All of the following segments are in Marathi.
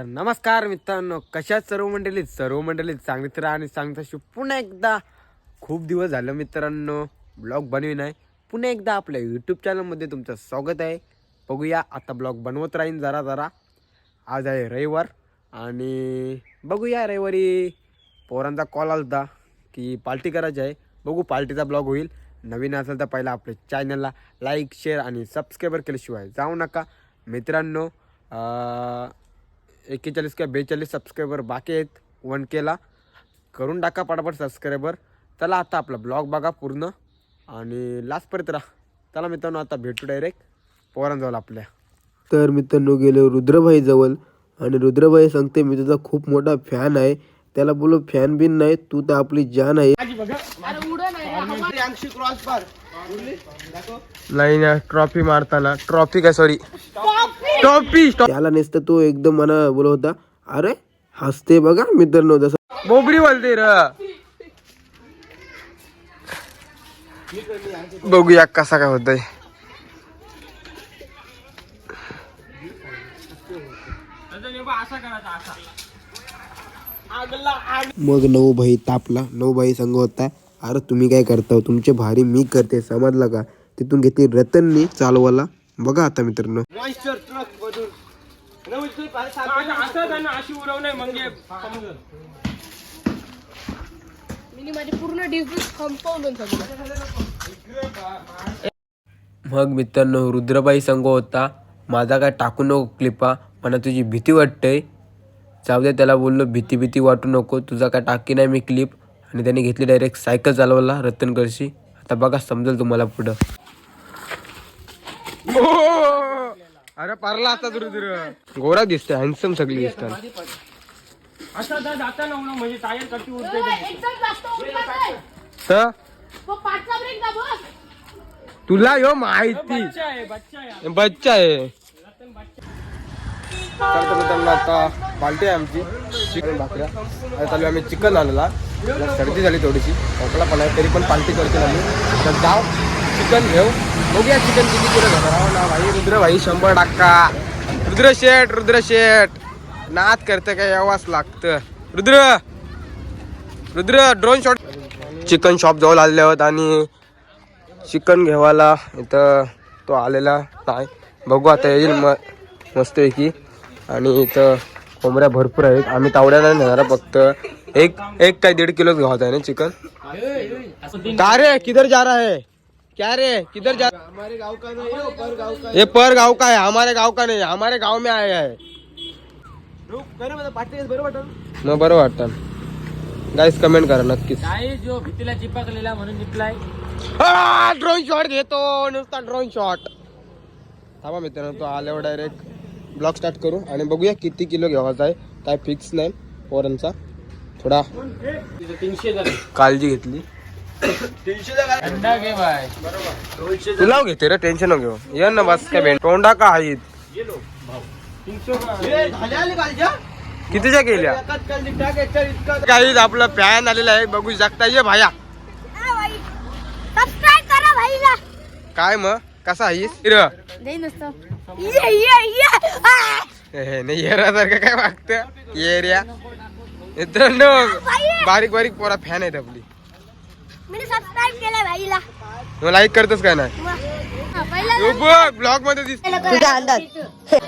तर नमस्कार मित्रांनो कशा सर्व मंडळीत सर्व मंडळीत सांगत राहा आणि सांगता शिव पुन्हा एकदा खूप दिवस झालं मित्रांनो ब्लॉग बनवीन आहे पुन्हा एकदा आपल्या यूट्यूब चॅनलमध्ये तुमचं स्वागत आहे. बघूया आता ब्लॉग बनवत राहीन जरा जरा. आज आहे रविवार आणि बघूया रविवारी पोरांचा कॉल आला होता की पार्टी करायची आहे. बघू पार्टीचा ब्लॉग होईल. नवीन असेल तर पहिला आपल्या चॅनलला लाईक शेअर आणि सबस्क्राईबर केल्याशिवाय जाऊ नका. मित्रांनो एक्केचाळीस किंवा बेचाळीस सबस्क्रायबर बाकी आहेत वन केला करून टाका पटापट सबस्क्रायबर चला आता आपला ब्लॉग बघा पूर्ण. आणि लास्टपर्यंत राहा. चला मित्रांनो आता भेटू डायरेक्ट पोरांजवळ आपल्या. तर मित्रांनो गेलो रुद्रभाई जवळ आणि रुद्रभाई सांगते मी तुझा खूप मोठा फॅन आहे. त्याला बोलो फॅन बिन नाही तू तर आपली जान आहे. नाही ना ट्रॉफी मारताना. ट्रॉफी काय सॉरी ट्रॉफी! त्याला नुसतं तो एकदम मना बोलत होता अरे हसते बघा मित्रांनो जसं. बोबडी बोलते र. बघूया कसा काय होतंय. मग नऊ भाई तापला. नऊ भाई संघ होता अरे तुम्ही काय करता? हो? तुमचे भारी मी करते. समजलं का? तिथून घेतली रतननी चालवाला बघा आता मित्रांनो. मग मित्रांनो रुद्रबाई संघ होता माझा काय टाकू नको क्लिपा. मला तुझी भीती वाटते जाऊ दे त्याला बोललो भीती भीती वाटू नको तुझा काय टाकी नाही मी क्लिप आणि त्याने घेतली डायरेक्ट सायकल चालवायला रतनगडशी आता बघा समजेल तुम्हाला पुढं. अरे पारला आता रुद्र गोरा दिसतोय हॅन्सम सगळी दिसतात. ब्रेक दाबव. तुला यो माहिती. बच्चा आहे आता पार्टी आहे आमची. चिकन भाकऱ्या. आणि चालू आम्ही चिकन आणला सर्दी झाली थोडीशी. खोकला पण आहे तरी पण पार्टी करते आम्ही. तर जाऊ चिकन घेऊ. बघूया चिकन किती किलो घेणार ना भाई रुद्र भाई शंभर टक्का. रुद्र शेठ रुद्र शेठ नाद करतं काय यावाच लागतं. Rudra! Rudra drone shot chicken shop जवळ आलेले आहोत आणि चिकन घेवायला इथं तो आलेला नाही. बघू आता येईल म मस्तपैकी. आणि इथं कोंबड्या भरपूर आहेत. आम्ही तावड्याला नाही नेणार फक्त एक एक काय दीड किलोच घावत आहे ना चिकन. का रे? किधर जा रहा है? क्या रे? किधर जा हमारे गांव का नहीं ये पर गांव का है हमारे गांव का नहीं हमारे गांव में आया है। मग बरं वाटतं गाईस कमेंट करा नक्कीच. जो भीतीला चिपकलेला म्हणून ड्रोन शॉट घेतो नुसता ड्रोन शॉट थांबा मित्रांनो तो आल्यावर डायरेक्ट ब्लॉग स्टार्ट करू आणि बघूया किती किलो घ्यावाचा आहे. काय फिक्स नाही. पोरांचा. थोडा तीनशे काळजी घेतली. तुला घेते रे टेन्शन घेऊ. ये ना बस काय भेट तोंडा का आहेत कितीच्या केल्या? काही आपलं फॅन आलेला आहे बघू शकता. ये भाया. काय मग? कसा आहेस ये ये ये! आ! नाही येऱ्यासारखं काय वागतं येऱ्या? मित्रांनो बारीक बारीक पोरा फॅन आहेत आपली. मी सबस्क्राईब केलं भाईला मग लाईक करतच काय नाही? हा, पहिला तू बघ ब्लॉगमध्ये दिसत तुझ्या अंदाज. तू. तू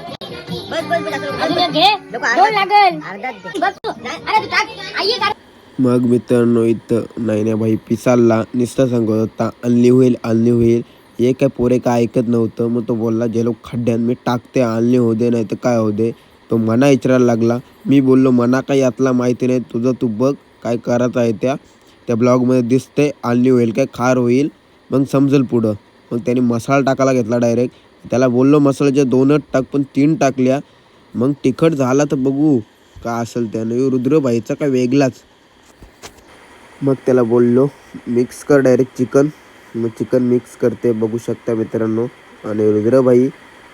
मग मित्रांनो इथं नाही नाही भाई पिसालला निस्ता सांगत होता आणली होईल आणली होईल. हे काय पोरे काय ऐकत नव्हतं. मग तो बोलला जे लोक खड्ड्यात मी टाकते आणली हो दे नाही तर काय हो दे तो मना विचारायला लागला. मी बोललो मना काही यातला माहिती नाही तुझं तू बघ काय करत आहे त्या त्या ब्लॉगमध्ये दिसते आणली होईल काय खार होईल. मग समजेल पुढं. मग त्याने मसाला टाकायला घेतला डायरेक्ट. त्याला बोललो मसाल्याच्या दोनच टाक पण तीन टाकल्या. मग तिखट झाला तर बघू का असेल त्यानं. रुद्रभाईचा रुद्रबाईचा काय वेगळाच. मग त्याला बोललो मिक्स कर डायरेक्ट चिकन. मग चिकन मिक्स करते बघू शकता मित्रांनो. आणि रुद्रबाई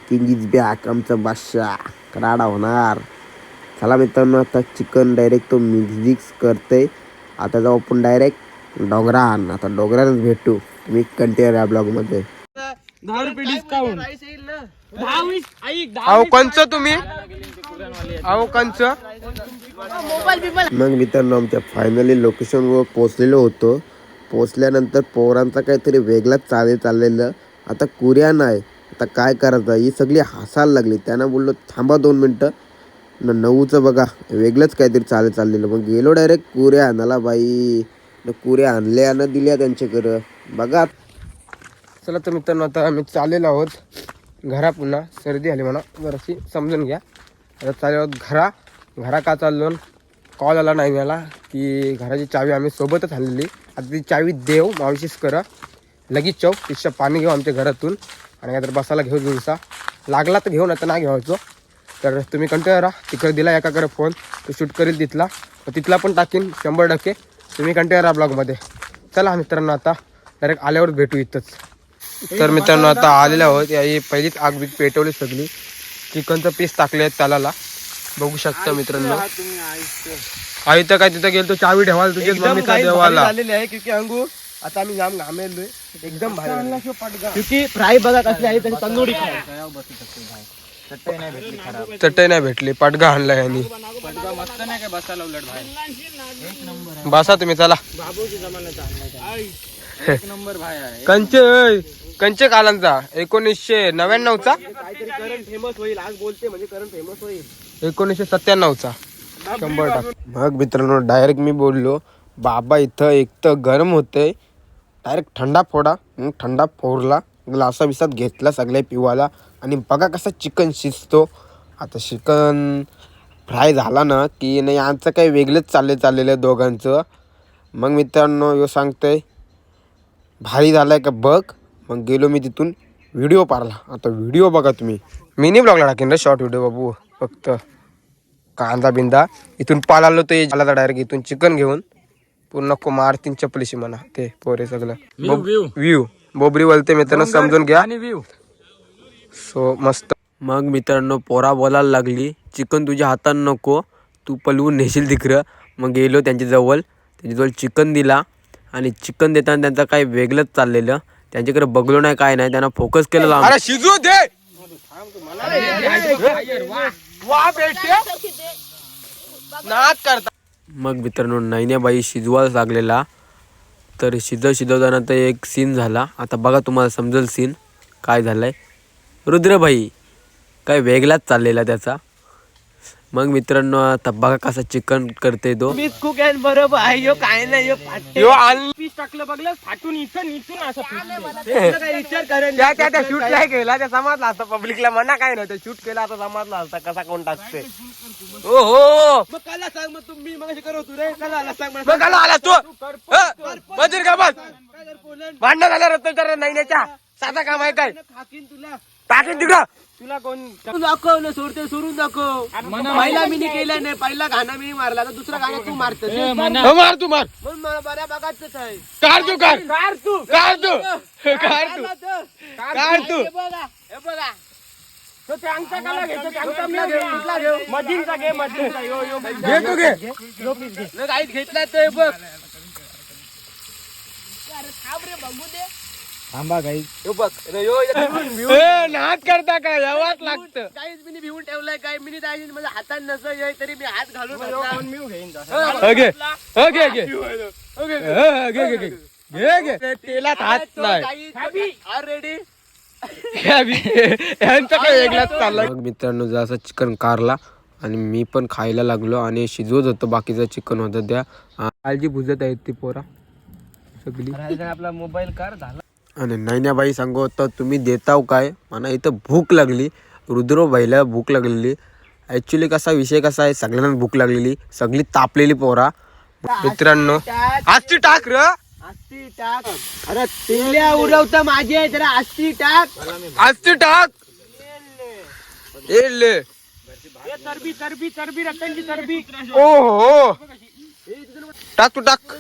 किंग इज बॅक आमचा बादशाह. राडा होणार. चला मित्रांनो आता चिकन डायरेक्ट तो मिक्स करते. आता जाऊ आपण डायरेक्ट डोंगरान. आता डोंगरानच भेटू. तुम्ही कंटिन्यू या ब्लॉगमध्ये दहा रुपये डिस्काउंट दहा वीस ऐक दहा अहो तुम्ही? अहो कंच मग मित्रांनो आमच्या फायनली लोकेशनवर पोचलेलो होतो. पोचल्यानंतर पोरांचा काहीतरी वेगळाच चाले चाललेलं. आता कुऱ्या नाही. आता काय करायचं? ही सगळी हसायला लागली. त्यांना बोललो थांबा दोन मिनटं. न नऊचं बघा. वेगळंच काहीतरी चाले चाललेलं. मग गेलो डायरेक्ट कुऱ्या आणाला बाई. न कुऱ्या आणल्या न दिल्या त्यांच्याकडं. बघा. चला तर मित्रांनो आता आम्ही चाललेलो आहोत घरा पुन्हा. सर्दी आली म्हणा. जराशी समजून घ्या. आता चाललो आहोत घरा. घरा का चाललो? कॉल आला नाही मला. की घराची चावी आम्ही सोबतच आणलेली. आता ती चावी देव मावशीच करा. लगेच चौक तिच्या पाणी घेऊ आमच्या घरातून. आणि तर बसायला घेऊ दिवसा. लागला तर घेऊन आता नाही घ्यायचो. तर तुम्ही कंटिन्यू राहा. तिकडे दिला एकाकडे फोन. तो शूट करेल तिथला. तर तिथला पण टाकीन शंभर टक्के. तुम्ही कंटिन्यू राहा ब्लॉगमध्ये चला मित्रांनो आता. डायरेक्ट आल्यावर भेटू इथंच. तर मित्रांनो आता आलेल्या आहोत. याही पहिलीच आग बीग पेटवली सगळी. चिकनचं पीस टाकले आहेत त्याला बघू शकता मित्रांनो. आई तर काय तिथं गेलो चावी ठेवायला तुझ्याच मम्मीचा देवाला. झालेले आहे क्योंकि अंगू आता आम्ही जाम घामेलोय एकदम भारी झालं. क्योंकि फ्राय बघा कसली आहे तंदुरी चटई नाही भेटली पाटगा आणला यांनी बसा तुम्ही चला. आहे कंचे कंचे कालांचा एकोणीसशे नव्याण्णवचा? फेमस होईल आज बोलते म्हणजे करंट फेमस होईल. एकोणीसशे सत्त्याण्णवचा. शंभर मग मित्रांनो डायरेक्ट मी बोललो बाबा इथं एक तर गरम होते डायरेक्ट थंडा फोडा मग थंडा फोडला ग्लासा बिसात घेतला सगळ्या पिवाला. आणि बघा कसा चिकन शिजतो. आता चिकन फ्राय झाला ना की नाही यांचं काही वेगळंच चालले चाललेलं आहे दोघांचं. मग मित्रांनो यो सांगतंय भारी झालाय का बघ. मग गेलो मी तिथून व्हिडिओ पारला. आता व्हिडिओ बघा तुम्ही. मिनी ब्लॉगला टाकेन रे शॉर्ट व्हिडिओ बाबू फक्त. कांदा बिंदा इथून पाल आलो तर आला डायरेक्ट इथून चिकन घेऊन पूर्ण को मारतीन चपलीशी म्हणा ते पोरे सगळं व्ह्यू बोबरी बोलते मित्रांनो समजून घ्या सो मस्त मग मित्रांनो पोरा बोलायला लागली चिकन तुझ्या हातात नको तू पलवून नेशील तिकडं मग गेलो त्यांच्याजवळ त्यांच्याजवळ चिकन दिला आणि चिकन देताना त्यांचं काही वेगळंच चाललेलं त्यांच्याकडे बघलो नाही काय नाही त्यांना फोकस केलेला अरे शिजू दे वा करता. मग मित्रांनो नैन्याबाई शिजवायला लागलेला. तर शिजव शिजवताना तर एक सीन झाला. आता बघा तुम्हाला समजेल सीन काय झालाय. रुद्रबाई काय वेगळाच चाललेला त्याचा. मग मित्रांनो आता बघा कसा चिकन करते तो. कुक अँड बरोबर आहे. यो काय नाही यो फाटे. यो आण पीस टाकलं बघलं फाटून इथून इथून असं पिसलं. काय विचार करेल त्या त्या त्या शूट नाही केला त्या समजला असता पब्लिकला मना काय नव्हतं शूट केला आता समजला असता. कसा कोण टाकते ओ हो मग काला सांग मग तुम्ही मग करत तू रे. काला आला सांग मला. मग आला आला तू? बजीर का बस? भांडण झाल्या रत्न तर नाही साधा काम आहे काय? खाकीन तुला. टाकेन तिकडं. तुला कोण दाखव ना सोडते सोडून दाखव. पहिला मी केला नाही पहिला गाणं मी मारला तर दुसरा गाणं तू मारतोस. हो, मार तू मार. बऱ्या बघायचंच आहे. कार तू कार कार तू. कार तू. कार तू. कार तू. हे बघा हे बघा. तो त्या अंगठा काला घ्यायचा त्या अंगठा मी घेऊ कुठला घेऊ? मधीनचा घे मधीनचा यो यो घे तू घे. न काहीच घेतला ते बघ. थांबा काही यो बघ यो यो ए, नाद करता काय यावाच लागतं. काहीच मी भिवून ठेवलाय काय मी दाजी माझ्या हातात नसं येई तरी मी हात घालून मी घेईन ओके ओके ओके. ओके घे घे घे घे. घे तेलात हात नाही ऑलरेडी यांचं काय चाललंय? मग मित्रांनो जसं चिकन कारला आणि मी पण खायला लागलो आणि शिजवत होतो बाकीचं चिकन होतं त्या. काळजी भुजत आहेत ती पोरा. सगळी. आपला मोबाईल कार झाला. आणि नैन्याबाई सांगू होतं तुम्ही देताव काय? मला इथं भूक लागली. रुद्रबाईला भूक लागलेली. ॲक्च्युली कसा विषय कसा आहे? सगळ्यांना भूक लागलेली. सगळी तापलेली पोरा. मित्रांनो. आजची टाक र. आस्ती टाक. अरे पिल्ल्या उडवतं माझे जरा आस्ती टाक. आजची टाक. एले चरबी चरबी चरबी रक्तांची चरबी. ओ हो टाक तू टाक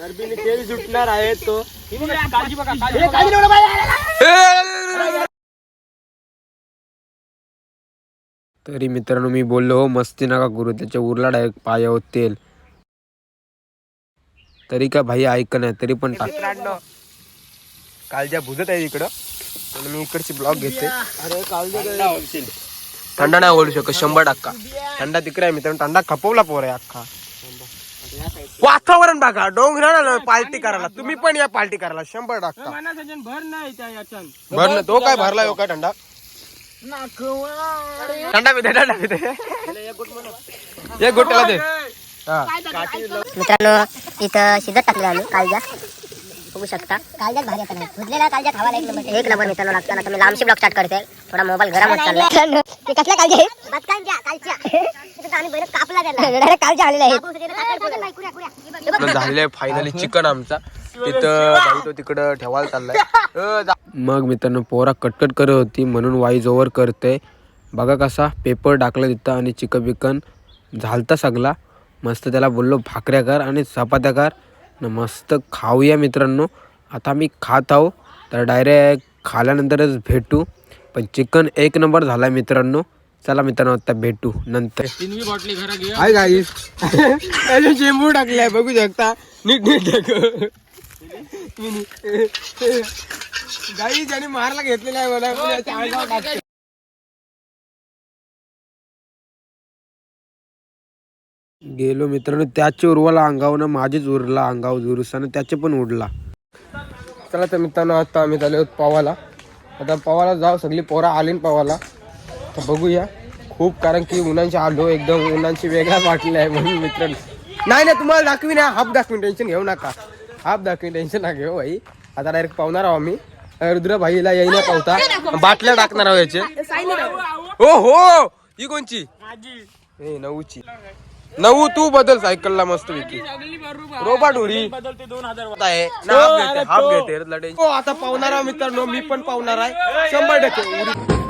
तेल सुटणार आहे तो काळजी बघा काळजी ए, तरी मित्रांनो मी बोललो हो मस्ती नका करू त्याच्या उरला डायरेक्ट पायावर तेल तरी का भाई ऐक नाही तरी पण टाक कालच्या भुजत आहे इकडं आणि मी इकडची ब्लॉग घेते अरे काळजी थंडा नाही ओढू शकत शंभर टक्का थंडा तिकडे आहे मित्रांनो थंडा खपवला पोर आहे अख्खा वातावरण बघा. डोंगराला पार्टी करायला. तुम्ही पण या पार्टी करायला. शंभर टक्का. भर नाही त्या भर तो काय भरला हो काय थंडा थंडा पिते थंडा पिते एक गोट्याला दे. मित्रांनो इथं शिजत टाकले आम्ही कालजा. बघू शकता. कालजात भारी आता भुजलेला कालजा खावाला एक नंबर. एक नंबर मित्रांनो लागतं आता मी लांबशी ब्लॉक स्टार्ट करते. थोडा मोबाईल गरम होत चाललाय. ते कसला कालजा? कालच्या. बैल कापला त्याला झाले फायनली चिकन आमचा. तिथं भाई तो तिकडं ठेवायला चाललाय. मग मित्रांनो पोरा कटकट करत होती म्हणून वाईज ओव्हर करते. बघा कसा पेपर टाकला तिथं आणि चिकन बिकन झालता सगळा. मस्त त्याला बोललो भाकऱ्या कर आणि चपात्या कर. न मस्त खाऊया मित्रांनो. आता आम्ही खात आहो. तर डायरेक्ट खाल्यानंतरच भेटू. पण चिकन एक नंबर झाला मित्रांनो. चला मित्रांनो आता भेटू नंतर. हाय गाईस अजून चेंबू टाकलाय बघू शकता. नीट नीट गाई ज्याने मारला घेतलेला आहे मला. टाकते. गेलो मित्रांनो त्याचे उरवाला अंगावनं माझेच उरला अंगावर उरुसानं त्याचे पण उडला. चला तर मित्रांनो आता आम्ही झालो पवाला. आता पवाला जाऊ सगळी पोरा आली पवाला. तर बघूया. खूप कारण की उन्हांची आलो एकदम उन्हांची वेगळा वाटले आहे म्हणून मित्रांनो. नाही नाही तुम्हाला दाखवी ना हाफ दाखवीन. टेन्शन घेऊ नका. हाफ दाखवीन. टेन्शन ना घेऊ भाई. आता डायरेक्ट पावणार आहो आम्ही. रुद्र भाईला येईना पावता. बाटल्या टाकणार आहो याचे. हो हो! ही कोणची? नऊची. नऊ तू बदल सायकलला मस्त पैकी रोबा ढोरी. हाफ घेते हो आता पावणार आहो मित्रांनो. मी पण पावणार आहे. शंभर टक्के.